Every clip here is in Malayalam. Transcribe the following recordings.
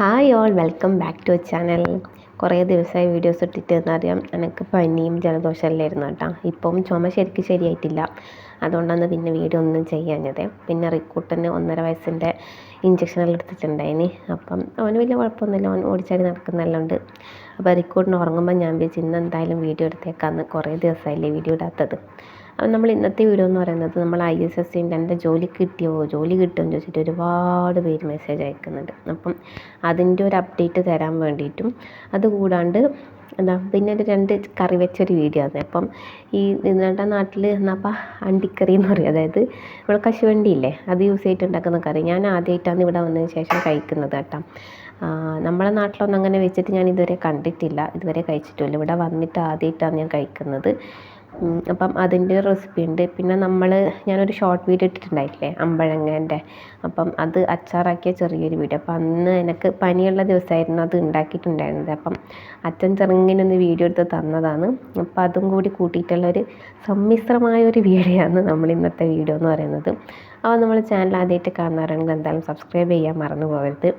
Hi all welcome back to channel കുറേ ദിവസമായി വീഡിയോസ് ഇട്ടിട്ട് അറിയാം. എനിക്ക് പനിയും ജലദോഷം ജലദോഷമല്ലായിരുന്നു കേട്ടോ. ഇപ്പം ചുമ ശരിക്കും ശരിയായിട്ടില്ല. അതുകൊണ്ടാണ് പിന്നെ വീഡിയോ ഒന്നും ചെയ്യാഞ്ഞത്. പിന്നെ റിക്കൂട്ടന് ഒന്നര വയസ്സിന്റെ ഇഞ്ചക്ഷനെല്ലാം എടുത്തിട്ടുണ്ടായിന്. അപ്പം അവന് വലിയ കുഴപ്പമൊന്നുമില്ല. അവൻ ഓടിച്ചാടി നടക്കുന്നതെല്ലാം അപ്പോൾ റിക്കൂട്ടിന് ഉറങ്ങുമ്പോൾ ഞാൻ വിചാരിച്ചു ഇന്ന് എന്തായാലും വീഡിയോ എടുത്തേക്കാന്ന്. കുറേ ദിവസമായില്ലേ വീഡിയോ ഇടാത്തത്. നമ്മൾ ഇന്നത്തെ വീഡിയോ എന്ന് പറയുന്നത് നമ്മൾ ഐ എസ് എസ് എന്റെ ജോലി കിട്ടിയോ? ജോലി കിട്ടുമെന്ന് ചോദിച്ചിട്ട് ഒരുപാട് പേര് മെസ്സേജ് അയക്കുന്നുണ്ട്. അപ്പം അതിന്റെ ഒരു അപ്ഡേറ്റ് തരാൻ വേണ്ടിയിട്ടും അതുകൂടാണ്ട് എന്താ പിന്നെ ഒരു രണ്ട് കറി വെച്ചൊരു വീഡിയോ ആണ് അപ്പം ഈ നിങ്ങളുടെ നാട്ടിൽ എന്നാപ്പം അണ്ടിക്കറി എന്ന് പറയും. അതായത് നമ്മൾ കശുവണ്ടി ഇല്ലേ? അത് യൂസ് ചെയ്തിട്ട് ഉണ്ടാക്കുന്ന കറി. ഞാൻ ആദ്യമായിട്ടാണ് ഇവിടെ വന്നതിന് ശേഷം കഴിക്കുന്നത് കേട്ടോ. നമ്മളെ നാട്ടിലൊന്നും അങ്ങനെ വെച്ചിട്ട് ഞാൻ ഇതുവരെ കണ്ടിട്ടില്ല. ഇതുവരെ കഴിച്ചിട്ടില്ല ഇവിടെ വന്നിട്ട് ആദ്യമായിട്ടാണ് ഞാൻ കഴിക്കുന്നത്. അപ്പം അതിന്റെ റെസിപ്പി ഉണ്ട്. പിന്നെ നമ്മൾ ഞാനൊരു ഷോർട്ട് വീഡിയോ ഇട്ടിട്ടുണ്ടായിട്ടില്ലേ അമ്പഴങ്ങേന്റെ. അപ്പം അത് അച്ചാറാക്കിയ ചെറിയൊരു വീഡിയോ അപ്പം അന്ന് എനിക്ക് പനിയുള്ള ദിവസമായിരുന്നു അത് ഉണ്ടാക്കിയിട്ടുണ്ടായിരുന്നത്. അപ്പം അച്ഛൻ ചെറുങ്ങനെ ഒന്ന് വീഡിയോ എടുത്ത് തന്നതാണ്. അപ്പം അതും കൂടി കൂട്ടിയിട്ടുള്ളൊരു സമ്മിശ്രമായ ഒരു വീഡിയോ ആണ് നമ്മൾ ഇന്നത്തെ വീഡിയോ എന്ന് പറയുന്നത്. അപ്പോൾ നമ്മൾ ചാനൽ ആദ്യമായിട്ട് കാണുന്നവരാണെങ്കിൽ എന്തായാലും സബ്സ്ക്രൈബ് ചെയ്യാൻ മറന്നു പോകരുത്.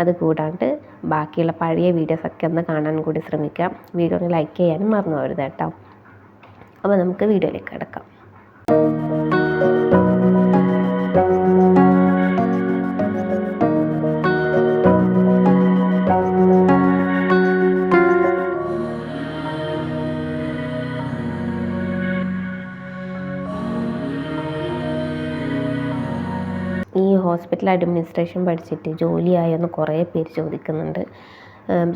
അത് കൂടാണ്ട് ബാക്കിയുള്ള പഴയ വീഡിയോസൊക്കെ ഒന്ന് കാണാൻ കൂടി ശ്രമിക്കാം. വീഡിയോ ഒന്ന് ലൈക്ക് ചെയ്യാനും മറന്നു പോകരുത് കേട്ടോ. അപ്പോൾ നമുക്ക് വീഡിയോയിലേക്ക് കിടക്കാം. ഈ ഹോസ്പിറ്റൽ അഡ്മിനിസ്ട്രേഷൻ പഠിച്ചിട്ട് ജോലിയായെന്ന് കുറേ പേര് ചോദിക്കുന്നുണ്ട്.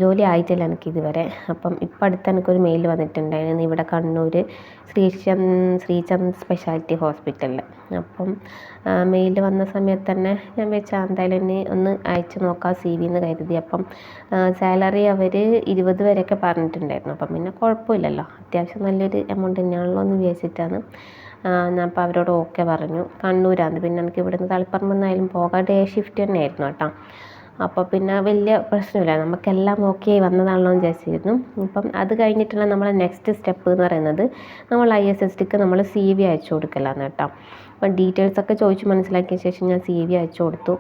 ജോലി ആയിട്ടില്ല എനിക്ക് ഇതുവരെ. അപ്പം ഇപ്പം അടുത്ത് എനിക്കൊരു മെയിൽ വന്നിട്ടുണ്ടായിരുന്നു. ഇവിടെ കണ്ണൂർ ശ്രീചന്ദ് ശ്രീചന്ദ് സ്പെഷ്യാലിറ്റി ഹോസ്പിറ്റലിൽ അപ്പം മെയിൽ വന്ന സമയത്ത് തന്നെ ഞാൻ വെച്ചാൽ എന്തായാലും ഇനി ഒന്ന് അയച്ചു നോക്കാം സി വി എന്ന് കരുതി. അപ്പം സാലറി അവർ ഇരുപത് വരെയൊക്കെ പറഞ്ഞിട്ടുണ്ടായിരുന്നു. അപ്പം പിന്നെ കുഴപ്പമില്ലല്ലോ. അത്യാവശ്യം നല്ലൊരു എമൗണ്ട് തന്നെയാണല്ലോ എന്ന് വിചാരിച്ചിട്ടാണ് ഞാൻ അപ്പോൾ അവരോട് ഓക്കെ പറഞ്ഞു. കണ്ണൂരാണ്. പിന്നെ എനിക്ക് ഇവിടുന്ന് തളിപ്പറമ്പ് നിന്നായാലും പോകാൻ ഡേ ഷിഫ്റ്റ് തന്നെയായിരുന്നു കേട്ടോ. അപ്പോൾ പിന്നെ വലിയ പ്രശ്നമില്ല. നമുക്കെല്ലാം ഓക്കെ വന്നതാണല്ലോ എന്ന് വിചാരിച്ചിരുന്നു. അപ്പം അത് കഴിഞ്ഞിട്ടുള്ള നമ്മളെ നെക്സ്റ്റ് സ്റ്റെപ്പ് എന്ന് പറയുന്നത് നമ്മൾ ഐ എസ് എസ് ടിക്ക് നമ്മൾ സി വി അയച്ചു കൊടുക്കലാണ് കേട്ടോ. അപ്പം ഡീറ്റെയിൽസ് ഒക്കെ ചോദിച്ച് മനസ്സിലാക്കിയ ശേഷം ഞാൻ സി വി അയച്ചു കൊടുത്തു.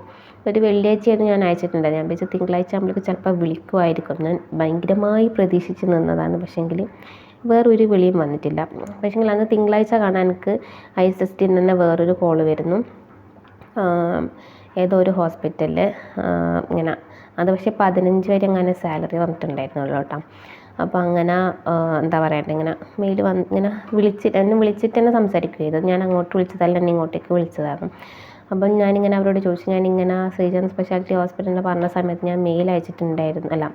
ഒരു വെള്ളിയാഴ്ചയായിരുന്നു ഞാൻ അയച്ചിട്ടുണ്ട്. ഞാൻ വിചാരിച്ചു തിങ്കളാഴ്ച നമ്മൾക്ക് ചിലപ്പോൾ വിളിക്കുമായിരിക്കും. ഞാൻ ഭയങ്കരമായി പ്രതീക്ഷിച്ച് നിന്നതാണ് പക്ഷേങ്കിൽ വേറൊരു വിളിയും വന്നിട്ടില്ല. പക്ഷേങ്കിൽ അന്ന് തിങ്കളാഴ്ച കാണാൻ എനിക്ക് ഐ എസ് എസ് ടിന്ന് തന്നെ വേറൊരു കോൾ വരുന്നു. ഏതോ ഒരു ഹോസ്പിറ്റലിൽ ഇങ്ങനെ. അത് പക്ഷേ പതിനഞ്ച് വരെ അങ്ങനെ സാലറി വന്നിട്ടുണ്ടായിരുന്നുള്ളൂ കേട്ടോ. അപ്പോൾ അങ്ങനെ എന്താ പറയണ്ടേ ഇങ്ങനെ മെയിൽ വന്ന് ഇങ്ങനെ വിളിച്ചിട്ട് എന്നെ വിളിച്ചിട്ട് തന്നെ സംസാരിക്കുക ചെയ്തത് ഞാൻ അങ്ങോട്ട് വിളിച്ചതല്ല എന്നെ ഇങ്ങോട്ടേക്ക് വിളിച്ചതാണ് അപ്പം ഞാനിങ്ങനെ അവരോട് ചോദിച്ചു. ഞാനിങ്ങനെ ശ്രീചന്ദ് സ്പെഷ്യാലിറ്റി ഹോസ്പിറ്റലിൽ പറഞ്ഞ സമയത്ത് ഞാൻ മെയിൽ അയച്ചിട്ടുണ്ടായിരുന്നു. അല്ല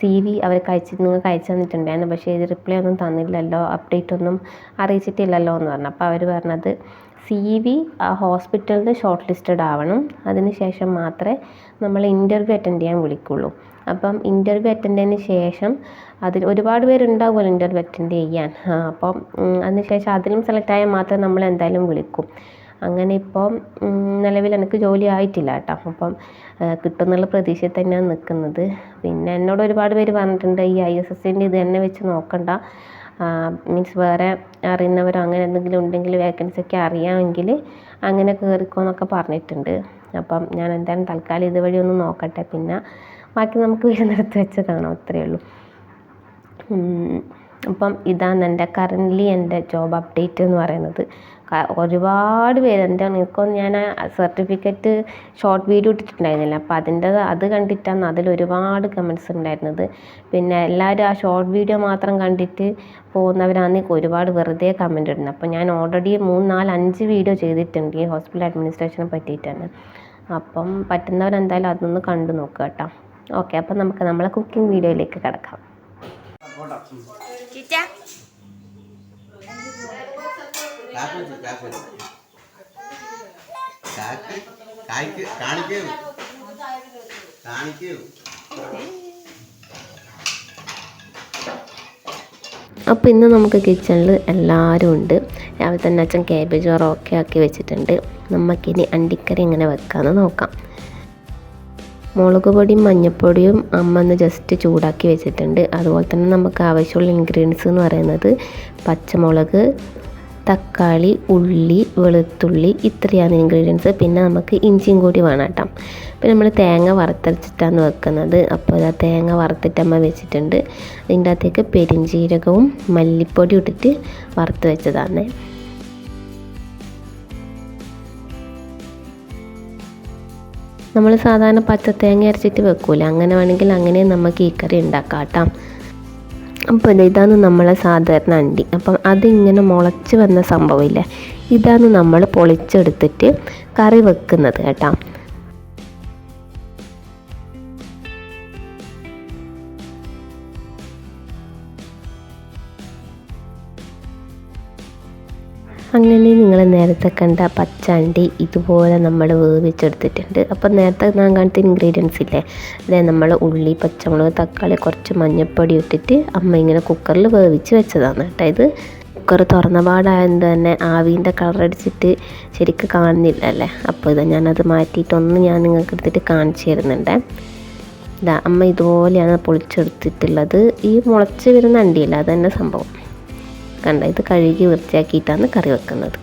സി വി അവർക്ക് അയച്ച് നിങ്ങൾക്ക് അയച്ചു തന്നിട്ടുണ്ടായിരുന്നു. പക്ഷേ ഇത് റിപ്ലൈ ഒന്നും തന്നില്ലല്ലോ അപ്ഡേറ്റ് ഒന്നും അറിയിച്ചിട്ടില്ലല്ലോ എന്ന് പറഞ്ഞു. അപ്പോൾ അവർ പറഞ്ഞത് സി വി ഹോസ്പിറ്റലിൽ ഷോർട്ട് ലിസ്റ്റഡ് ആവണം. അതിന് ശേഷം മാത്രമേ നമ്മൾ ഇന്റർവ്യൂ അറ്റൻഡ് ചെയ്യാൻ വിളിക്കുള്ളൂ. അപ്പം ഇന്റർവ്യൂ അറ്റൻഡ് ചെയ്യുന്ന ശേഷം അതിൽ ഒരുപാട് പേരുണ്ടാവുമല്ലോ ഇന്റർവ്യൂ അറ്റൻഡ് ചെയ്യാൻ. അപ്പം അതിന് ശേഷം അതിലും സെലക്ട് ആയാൽ മാത്രമേ നമ്മൾ എന്തായാലും വിളിക്കും. അങ്ങനെ ഇപ്പം നിലവിൽ എനിക്ക് ജോലി ആയിട്ടില്ല കേട്ടോ. അപ്പം കിട്ടുമെന്നുള്ള പ്രതീക്ഷയിൽ തന്നെയാണ് നിൽക്കുന്നത്. പിന്നെ എന്നോട് ഒരുപാട് പേര് പറഞ്ഞിട്ടുണ്ട് ഈ ഐ എസ് എസിന്റെ ഇത് തന്നെ വെച്ച് നോക്കണ്ട. മീൻസ് വേറെ അറിയുന്നവരോ അങ്ങനെ എന്തെങ്കിലും ഉണ്ടെങ്കിൽ വേക്കൻസി ഒക്കെ അറിയാമെങ്കിൽ അങ്ങനെ കയറിക്കോ എന്നൊക്കെ പറഞ്ഞിട്ടുണ്ട്. അപ്പം ഞാൻ എന്തായാലും തൽക്കാലം ഇതുവഴി ഒന്ന് നോക്കട്ടെ. പിന്നെ ബാക്കി നമുക്ക് വരുന്നിടത്ത് വെച്ച് കാണാം അത്രയേ ഉള്ളൂ. അപ്പം ഇതാണ് എന്റെ കറന്റ്ലി എന്റെ ജോബ് അപ്ഡേറ്റ് എന്ന് പറയുന്നത്. ഒരുപാട് പേര് എന്റെ നിനക്കൊന്ന് ഞാൻ സർട്ടിഫിക്കറ്റ് ഷോർട്ട് വീഡിയോ ഇട്ടിട്ടുണ്ടായിരുന്നില്ല. അപ്പോൾ അതിന്റെ അത് കണ്ടിട്ടാണ് അതിൽ ഒരുപാട് കമൻസ് ഉണ്ടായിരുന്നത്. പിന്നെ എല്ലാവരും ആ ഷോർട്ട് വീഡിയോ മാത്രം കണ്ടിട്ട് പോകുന്നവരാണെങ്കിൽ ഒരുപാട് വെറുതെ കമന്റ് ഇടുന്നത്. അപ്പോൾ ഞാൻ ഓൾറെഡി മൂന്ന് നാല് അഞ്ച് വീഡിയോ ചെയ്തിട്ടുണ്ട് ഈ ഹോസ്പിറ്റൽ അഡ്മിനിസ്ട്രേഷനെ പറ്റിയിട്ട് തന്നെ അപ്പം പറ്റുന്നവരെന്തായാലും അതൊന്ന് കണ്ടു നോക്കുക കേട്ടോ. ഓക്കെ അപ്പം നമുക്ക് നമ്മളെ കുക്കിംഗ് വീഡിയോയിലേക്ക് കിടക്കാം. കാക്ക് കാണിക്കൂ. കാണിക്കൂ. അപ്പോൾ ഇന്ന് നമുക്ക് കിച്ചണിൽ എല്ലാവരും ഉണ്ട്. രാവിലെ തന്നെ അച്ഛൻ ക്യാബേജ് ഒക്കെ ആക്കി വെച്ചിട്ടുണ്ട്. നമുക്കിനി അണ്ടിക്കറി എങ്ങനെ വെക്കാമെന്ന് നോക്കാം. മുളക് പൊടിയും മഞ്ഞൾപ്പൊടിയും അമ്മ ഒന്ന് ജസ്റ്റ് ചൂടാക്കി വെച്ചിട്ടുണ്ട്. അതുപോലെ തന്നെ നമുക്ക് ആവശ്യമുള്ള ഇൻഗ്രീഡിയൻസ് എന്ന് പറയുന്നത് പച്ചമുളക് തക്കാളി ഉള്ളി വെളുത്തുള്ളി ഇത്രയാണ് ഇൻഗ്രീഡിയൻസ് പിന്നെ നമുക്ക് ഇഞ്ചിയും കൂടി വേണം കേട്ടോ. പിന്നെ നമ്മൾ തേങ്ങ വറുത്തരച്ചിട്ടാണ് വെക്കുന്നത്. അപ്പോൾ ആ തേങ്ങ വറുത്തിട്ടമ്മ വെച്ചിട്ടുണ്ട്. അതിന്റെ അകത്തേക്ക് പെരിഞ്ചീരകവും മല്ലിപ്പൊടി ഇട്ടിട്ട് വറുത്ത് വെച്ചതാണ്. നമ്മൾ സാധാരണ പച്ച തേങ്ങ അരച്ചിട്ട് വെക്കൂല. അങ്ങനെ വേണമെങ്കിൽ അങ്ങനെ നമുക്ക് ഈ കറി ഉണ്ടാക്കാം കേട്ടോ അപ്പോൾ ഇത് ഇതാണ് നമ്മളെ സാധാരണ അണ്ടി. അപ്പം അതിങ്ങനെ മുളച്ച് വന്ന സംഭവമില്ല ഇതാണ് നമ്മൾ പൊളിച്ചെടുത്തിട്ട് കറി വെക്കുന്നത് കേട്ടോ. അങ്ങനെ നിങ്ങൾ നേരത്തെ കണ്ട പച്ചണ്ടി ഇതുപോലെ നമ്മൾ വേവിച്ചെടുത്തിട്ടുണ്ട്. അപ്പോൾ നേരത്തെ ഞാൻ കാണിച്ച ഇൻഗ്രീഡിയൻസ് ഇല്ലേ? അതായത് നമ്മൾ ഉള്ളി പച്ചമുളക് തക്കാളി കുറച്ച് മഞ്ഞൾപ്പൊടി ഇട്ടിട്ട് അമ്മ ഇങ്ങനെ കുക്കറിൽ വേവിച്ച് വെച്ചതാണ് കേട്ടോ ഇത്. കുക്കർ തുറന്ന പാടായത് തന്നെ ആവീന്റെ കളർ അടിച്ചിട്ട് ശരിക്കും കാണുന്നില്ല അല്ലേ? അപ്പോൾ ഇത് ഞാനത് മാറ്റിയിട്ടൊന്ന് ഞാൻ നിങ്ങൾക്ക് എടുത്തിട്ട് കാണിച്ചു തരുന്നുണ്ട്. ഇതാ അമ്മ ഇതുപോലെയാണ് പൊളിച്ചെടുത്തിട്ടുള്ളത്. ഈ മുളച്ച് വരുന്ന അണ്ടിയില്ല? അത് സംഭവം. കണ്ട ഇത് കഴുകി വൃത്തിയാക്കിയിട്ടാണ് കറി വെക്കുന്നത്.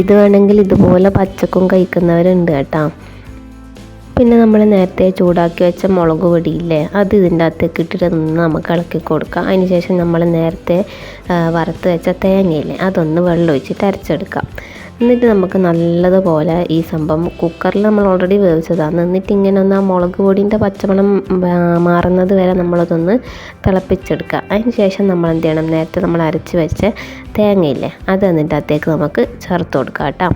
ഇത് വേണമെങ്കിൽ ഇതുപോലെ പച്ചക്കും കഴിക്കുന്നവരുണ്ട് കേട്ടോ. പിന്നെ നമ്മൾ നേരത്തെ ചൂടാക്കി വെച്ച മുളക് പൊടിയില്ലേ അത് ഇതിന്റെ അകത്തേക്ക് ഇട്ടിട്ട് നിന്ന് നമുക്ക് ഇളക്കി കൊടുക്കാം. അതിന് ശേഷം നമ്മൾ നേരത്തെ വറുത്ത് വെച്ച തേങ്ങയില്ലേ അതൊന്ന് വെള്ളം ഒഴിച്ചിട്ട് അരച്ചെടുക്കാം. എന്നിട്ട് നമുക്ക് നല്ലതുപോലെ ഈ സംഭവം കുക്കറിൽ നമ്മൾ ഓൾറെഡി വേവിച്ചതാണ്. എന്നിട്ട് ഇങ്ങനെ ഒന്ന് ആ മുളക് പൊടിന്റെ പച്ചമണം മാറുന്നത് വരെ നമ്മളതൊന്ന് തിളപ്പിച്ചെടുക്കുക. അതിന് ശേഷം നമ്മൾ എന്ത് ചെയ്യണം? നേരത്തെ നമ്മൾ അരച്ച് വെച്ച തേങ്ങയില്ലേ അത് എന്നിട്ട് അകത്തേക്ക് നമുക്ക് ചേർത്ത് കൊടുക്കാം കേട്ടോ.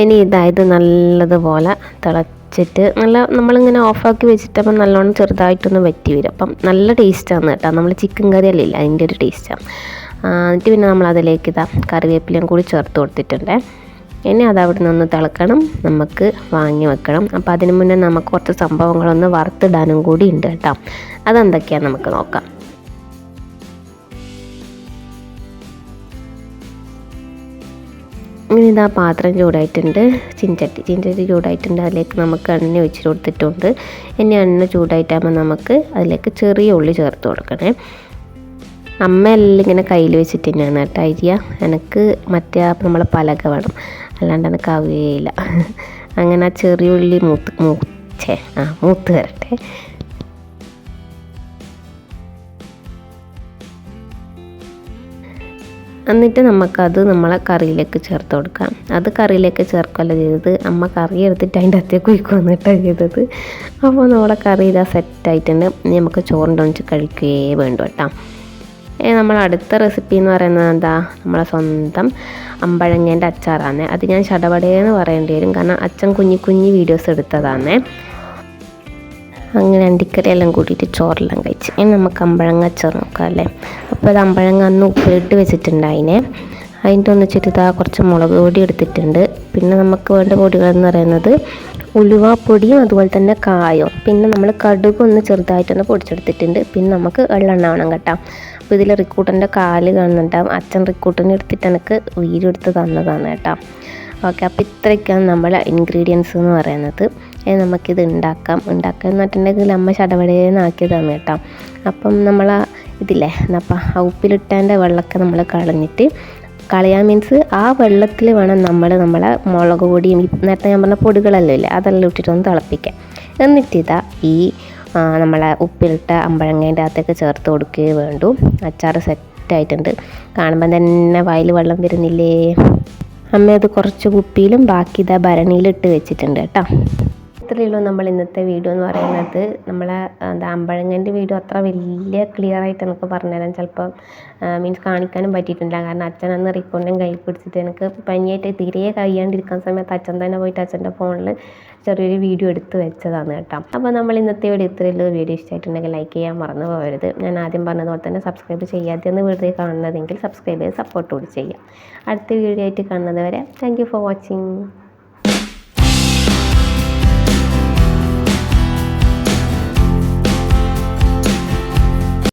ഇനി ഇതായത് നല്ലതുപോലെ തിളച്ചിട്ട് നല്ല നമ്മളിങ്ങനെ ഓഫാക്കി വെച്ചിട്ടപ്പം നല്ലോണം ചെറുതായിട്ടൊന്ന് വറ്റി വരും. അപ്പം നല്ല ടേസ്റ്റാണ് കേട്ടോ. നമ്മൾ ചിക്കൻ കറി അല്ലേ അതിന്റെ ഒരു ടേസ്റ്റാണ് എന്നിട്ട് പിന്നെ നമ്മൾ അതിലേക്ക് ഇതാ കറിവേപ്പിലയും കൂടി ചേർത്ത് കൊടുത്തിട്ടുണ്ട്. ഇനി അത് അവിടെ നിന്ന് തിളക്കണം. നമുക്ക് വാങ്ങി വെക്കണം. അപ്പോൾ അതിന് മുന്നേ നമുക്ക് കുറച്ച് സംഭവങ്ങളൊന്ന് വറുത്തിടാനും കൂടി ഉണ്ട് കേട്ടോ. അതെന്തൊക്കെയാണെന്ന് നമുക്ക് നോക്കാം. ഇനി ഇതാ പാത്രം ചൂടായിട്ടുണ്ട്. ചിഞ്ചട്ടി ചിഞ്ചട്ടി ചൂടായിട്ടുണ്ട്. അതിലേക്ക് നമുക്ക് എണ്ണ ഒഴിച്ച് കൊടുത്തിട്ടുണ്ട്. ഇനി എണ്ണ ചൂടായിട്ടാകുമ്പോൾ നമുക്ക് അതിലേക്ക് ചെറിയ ഉള്ളി ചേർത്ത് കൊടുക്കണേ. അമ്മ എല്ലാം ഇങ്ങനെ കയ്യിൽ വെച്ചിട്ട് തന്നെയാണ് കേട്ടോ അരിയ. എനിക്ക് മറ്റേ നമ്മളെ പലക വേണം. അല്ലാണ്ട് എനിക്ക് ആവുകയില്ല. അങ്ങനെ ആ ചെറിയ ഉള്ളി മൂത്ത് മൂച്ചേ ആ മൂത്ത് വരട്ടെ. എന്നിട്ട് നമുക്കത് നമ്മളെ കറിയിലേക്ക് ചേർത്ത് കൊടുക്കാം. അത് കറിയിലേക്ക് ചേർക്കല്ല ചെയ്തത്. അമ്മ കറി എടുത്തിട്ട് അതിന്റെ അത്തേക്ക് ഒഴിക്കുകയാണ് കേട്ടോ ചെയ്തത്. അപ്പോൾ നമ്മളെ കറി ഇതാ സെറ്റായിട്ടുണ്ട്. ഇനി നമുക്ക് ചോറിന്റെ ഒന്നിച്ച് കഴിക്കുകയേ വേണ്ടു കേട്ടോ. നമ്മളെ അടുത്ത റെസിപ്പി എന്ന് പറയുന്നത് എന്താ? നമ്മളെ സ്വന്തം അമ്പഴങ്ങേന്റെ അച്ചാറാണ്. അത് ഞാൻ ചടപടയെന്ന് പറയേണ്ടി വരും. കാരണം അച്ഛൻ കുഞ്ഞി കുഞ്ഞി വീഡിയോസ് എടുത്തതാണ്. അങ്ങനെ അണ്ടിക്കറിയെല്ലാം കൂട്ടിയിട്ട് ചോറെല്ലാം കഴിച്ച്. ഇനി നമുക്ക് അമ്പഴങ്ങ അച്ചാർ നോക്കാം അല്ലേ? അപ്പോൾ അത് അമ്പഴങ്ങ അന്ന് ഉപ്പിലിട്ട് വെച്ചിട്ടുണ്ടായിനെ. അതിന്റെ ഒന്നിച്ചിട്ട് ഇതാ കുറച്ച് മുളക് പൊടി എടുത്തിട്ടുണ്ട്. പിന്നെ നമുക്ക് വേണ്ട പൊടികളെന്ന് പറയുന്നത് ഉലുവാപ്പൊടിയും അതുപോലെ തന്നെ കായും. പിന്നെ നമ്മൾ കടുക് ഒന്ന് ചെറുതായിട്ടൊന്ന് പൊടിച്ചെടുത്തിട്ടുണ്ട്. പിന്നെ നമുക്ക് വെള്ളെണ്ണ വേണം കേട്ടോ. അപ്പോൾ ഇതിൽ റിക്കൂട്ടന്റെ കാൽ കാണുന്നുണ്ടാവും. അച്ഛൻ റിക്കൂട്ടനെ എടുത്തിട്ട് എനിക്ക് വീഡിയോ എടുത്ത് തന്നതാണ് കേട്ടോ. ഓക്കെ അപ്പോൾ ഇത്രയൊക്കെയാണ് നമ്മളെ ഇൻഗ്രീഡിയൻസ് എന്ന് പറയുന്നത്. നമുക്കിത് ഉണ്ടാക്കാം ഉണ്ടാക്കുക എന്ന് പറഞ്ഞിട്ടുണ്ടെങ്കിൽ അമ്മ ചടപടേന്ന് തന്നു കേട്ടോ. അപ്പം നമ്മൾ ഇതില്ലേ അപ്പം ആ വെള്ളമൊക്കെ നമ്മൾ കളഞ്ഞിട്ട് കളയാൻ മീൻസ് ആ വെള്ളത്തിൽ വേണം നമ്മൾ നമ്മളെ മുളക് പൊടിയും നേരത്തെ ഞാൻ പറഞ്ഞ പൊടികളെല്ലാം ഇല്ലേ അതെല്ലാം ഇട്ടിട്ടൊന്ന് തിളപ്പിക്കാം. എന്നിട്ടിതാ ഈ നമ്മളെ ഉപ്പിലിട്ട അമ്പഴങ്ങേന്റെ അകത്തേക്ക് ചേർത്ത് കൊടുക്കുകയേ വേണ്ടു. അച്ചാർ സെറ്റായിട്ടുണ്ട്. കാണുമ്പോൾ തന്നെ വായിൽ വെള്ളം വരുന്നില്ലേ? അമ്മ അത് കുറച്ച് കുപ്പിയിലും ബാക്കി ഇതാ ഭരണിയിലിട്ട് വെച്ചിട്ടുണ്ട് കേട്ടോ. ഇത്രയേ ഉള്ളൂ നമ്മൾ ഇന്നത്തെ വീഡിയോ എന്ന് പറയുന്നത്. നമ്മളെ എന്താ അമ്പഴങ്ങന്റെ വീഡിയോ അത്ര വലിയ ക്ലിയർ ആയിട്ട് എനിക്ക് പറഞ്ഞുതരാൻ ചിലപ്പോൾ മീൻസ് കാണിക്കാനും പറ്റിയിട്ടില്ല. കാരണം അച്ഛൻ അന്ന് റിക്കോണ്ടും കൈ പിടിച്ചിട്ട് എനിക്ക് പനിയായിട്ട് തീരെ കഴിയാണ്ടിരിക്കുന്ന സമയത്ത് അച്ഛൻ തന്നെ പോയിട്ട് അച്ഛന്റെ ഫോണിൽ ചെറിയൊരു വീഡിയോ എടുത്ത് വെച്ചതാണ് കേട്ടോ. അപ്പോൾ നമ്മൾ ഇന്നത്തെ വീഡിയോ ഇത്രയേ ഉള്ളൂ. വീഡിയോ ഇഷ്ടമായിട്ടുണ്ടെങ്കിൽ ലൈക്ക് ചെയ്യാൻ മറന്നു പോകരുത്. ഞാൻ ആദ്യം പറഞ്ഞതുപോലെ തന്നെ സബ്സ്ക്രൈബ് ചെയ്യാതെന്ന് വീഡിയോ കാണുന്നതെങ്കിൽ സബ്സ്ക്രൈബ് ചെയ്ത് സപ്പോർട്ട് കൂടി ചെയ്യാം. അടുത്ത വീഡിയോ ആയിട്ട് കാണുന്നത് വരെ താങ്ക് ഫോർ വാച്ചിങ്